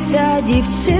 Смилуйся, дівчино,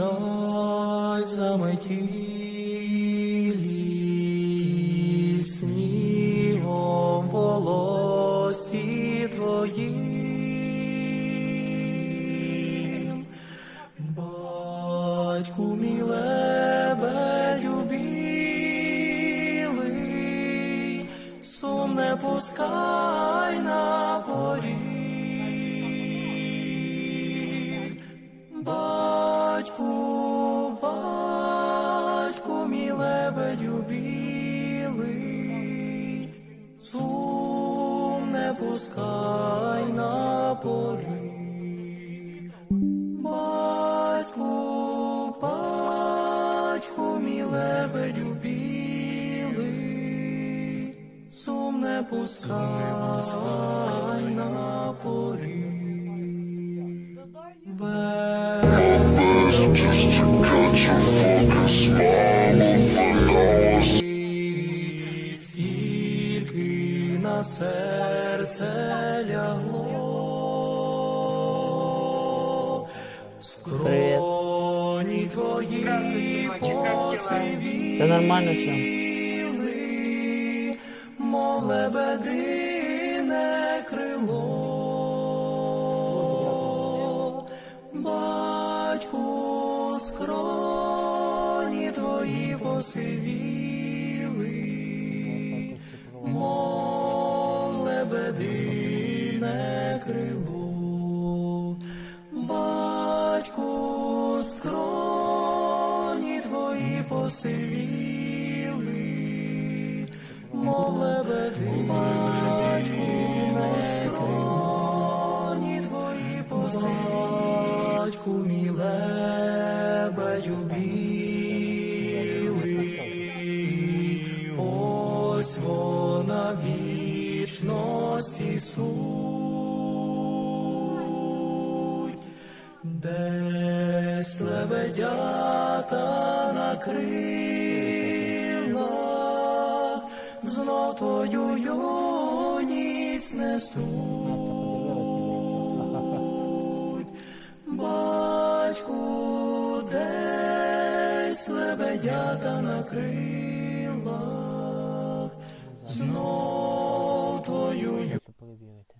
лежать заметілі снігом волосі твоїм. Батьку мілебелю білий, сум не пускай на поріг. Пускай на поріг. Батьку, батьку, мій лебедю білий, сум не пускай на поріг. Скільки на серце лягло, скроні твої посивіли, Це нормально все. мов лебедине крило. Батьку, скроні твої посивіли, посивіли, мов лебедине скроні твої посивачку, мій лебедю білий, ось вона вічності суть, десь лебедята на крилах, знов твою юність несуть. Батьку, десь лебедята на крилах, знов твою Хочу перевірити.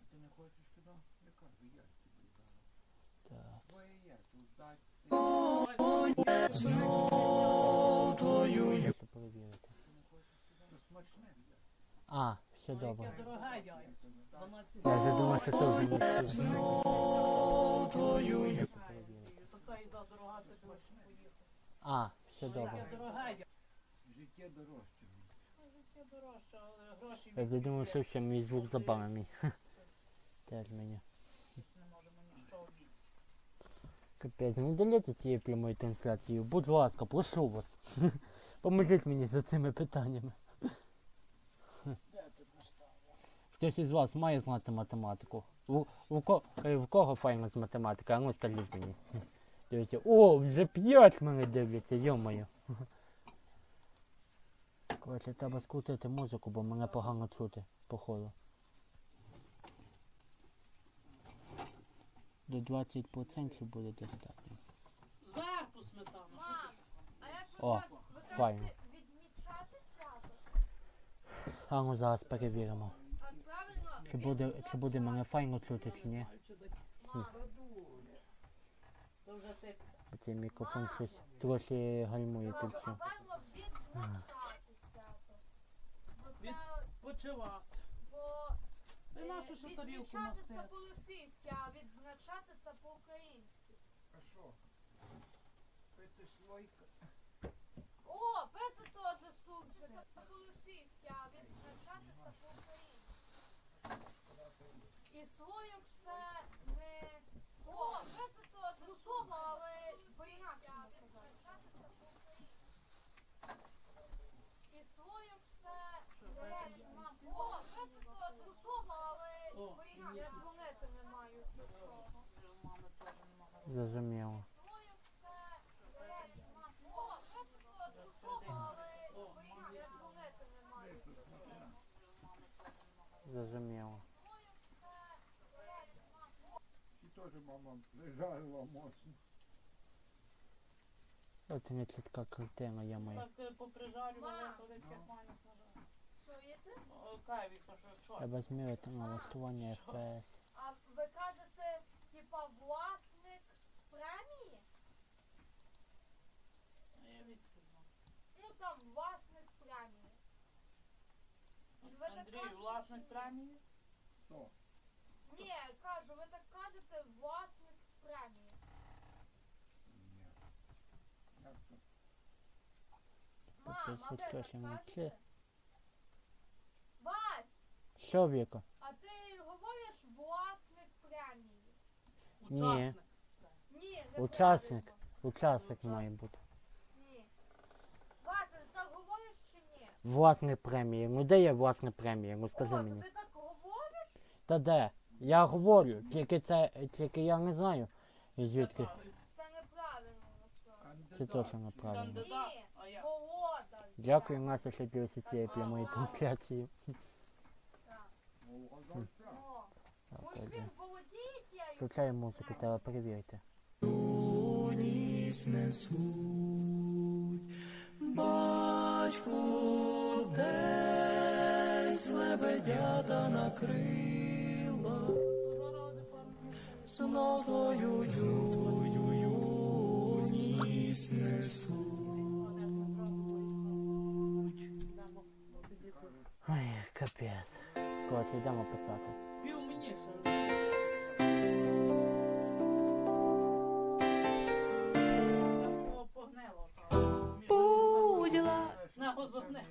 А, все добре. Яке дороге яйця. 12 Я вже думав, що це вже не знов твою. А, все добре. Життя дорожче. Життя дорожче, але гроші Я вже думав, що ще мій звук забавний. Теж мені. Капець, не діліться цією прямою трансляцією. Будь ласка, прошу вас. Поможіть мені за цими питаннями. Хтось із вас має знати математику? У, у, ко, е, в кого файно з математики? А ну скажіть мені. Дивіться, о, вже п'ять мене дивляться, йомаю. Коротше, треба скрутити музику, бо мене погано чути, походу. До 20% буде достатньо. Зверху ви О, ви файно. відмічати свято? А ну зараз перевіримо. Чи буде, чи буде мене файно чути, чи ні. цей мікрофон щось трохи гальмує тут все. правильно відзначати свято. Бо Від- це, Ти нашу що тарілку відмічати це по-російськи, а відзначати це по-українськи. А що? Пити слойка. О, пити теж сумче, це по-російськи, а відзначати це по-українськи. І слоєк це не слово. О, пити теж слово, але по-інакше. І слоєк це не слово, не. Зрозуміло. Це не пити теж слово, але по-інакше дзвонити не маю цього. Зрозуміло. І теж мама прижарила моцно. От не чітка картина, я моя. Так е, поприжарювали, що що? Треба змірити налаштування FPS. А ви кажете, типа власник премії? Я відповідно. Ну там власник премії. Ви так Андрій, кажете, власник чи ні? премії? То. Ні, кажу, ви так кажете власник премії. Ні. Як? Мам, а ви так кажете? Вась, Що, Віка? а ти говориш власник премії? Ні. Учасник. Ні, не Учасник. Учасник має бути. Ні. Вася, ти так говориш чи ні? Власне премії. Ну де є власне премія? Ну скажи О, то мені. ти так говориш? Та де? Я говорю, тільки це, тільки я не знаю. Звідки? Це неправильно насправді. Це точно неправильно. Ні, А я? Володар. Дякую, Настя, що дивишся цієї прямої трансляції. Так. Володар Так, Може отже. він володіє? Включаю музику, треба перевірити. ніс несуть. Батько десь лебедята накрила, знов твою юність несуть. Ой, капець. Коротше, йдемо писати. Пів мені ще. О, Погнило. Будь ла- На гозогне.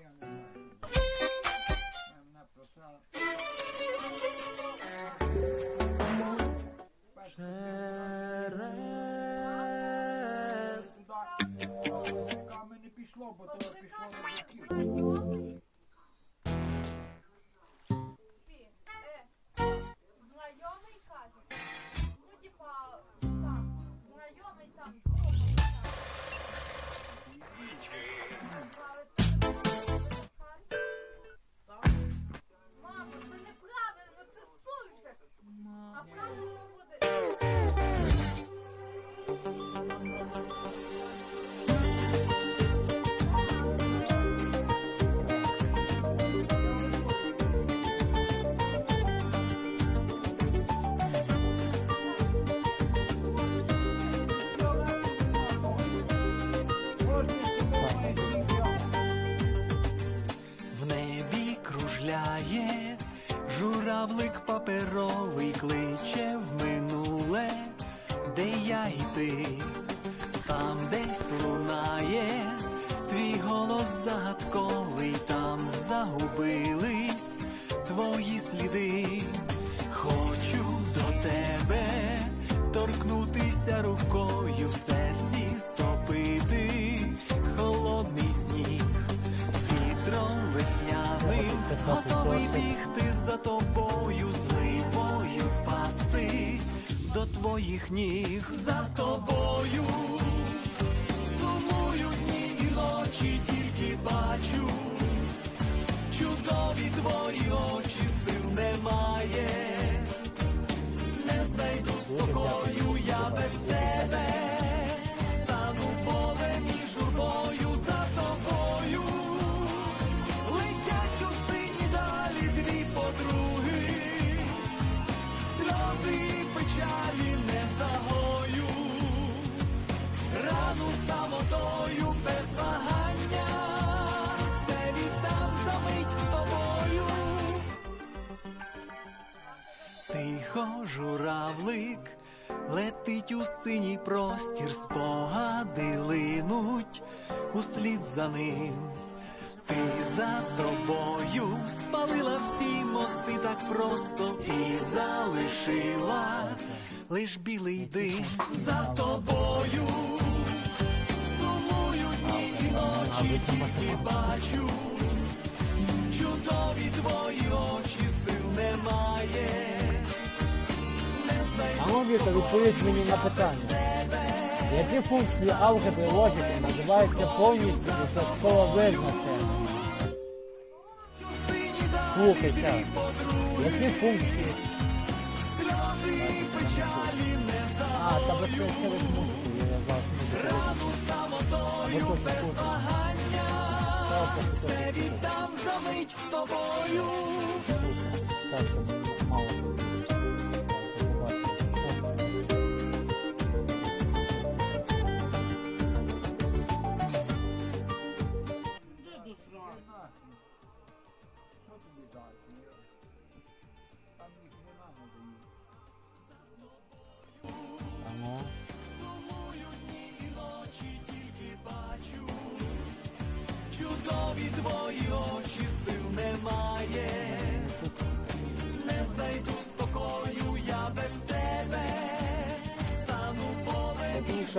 Тобою, зливою впасти до твоїх ніг за тобою. Тихо журавлик летить у синій простір, спогади линуть услід за ним. Ти за собою спалила всі мости так просто і залишила лиш білий дим за тобою. Сумую дні і ночі, тільки бачу чудові твої очі, знайду А ну, відповідь мені на питання. Які функції алгебри логіки називаються повністю відсотково визначеними? сині далі Слухай, подруги, Які функції? А, та ви це через музику, я вас не рану самотою Або без тут, тут. Так, Все так, віддам за мить з тобою. так, так, мало.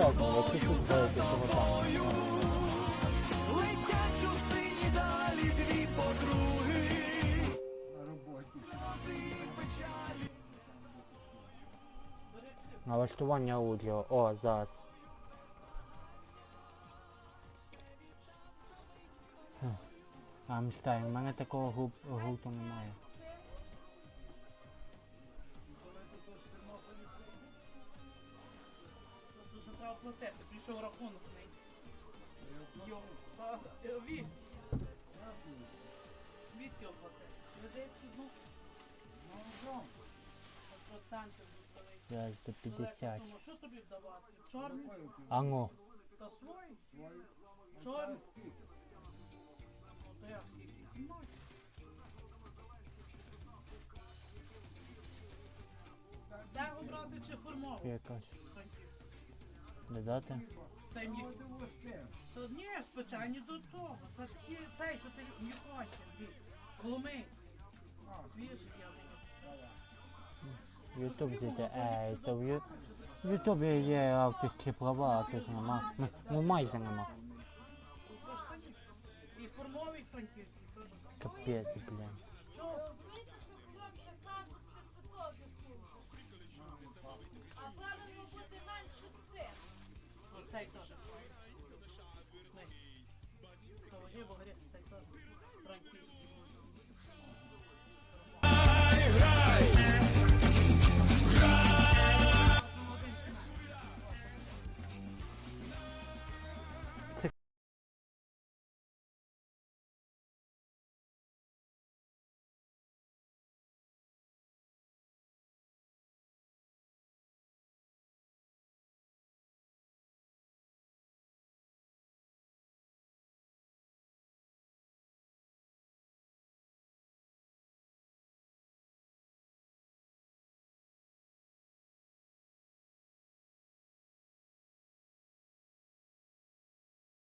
Які тут знаєте, що там. Летять у сині далі дві подруги. На роботі. Налаштування аудіо. О, зараз. Хм. Амштайн, у мене такого губ, гурту немає. Платити, прийшов рахунок на Йо, та, е, Ві. Звідки оплатити? Ведеться, ну, ну, процентів відповідь. До 50. Ну, що тобі вдавати? Чорний? А ну. Та? Свої. Чорний? Ну, то як скільки? 17. Цього брати чи формову? Якась. Франків? Додати? Це мій. Що ти воспів? Та ні, спеціальні до того. Це такі, цей, що ти не хочеш. Коломий. Свіжий, я Ютуб зайти. Ей, то в Ютубі є авторські права, а тут нема. Ну, Ну майже нема. То. І формовий франківський теж. Капець, блін. Що? А правильно бути менше. Оцей теж. Воді, бо горіх, цей теж. Франківський.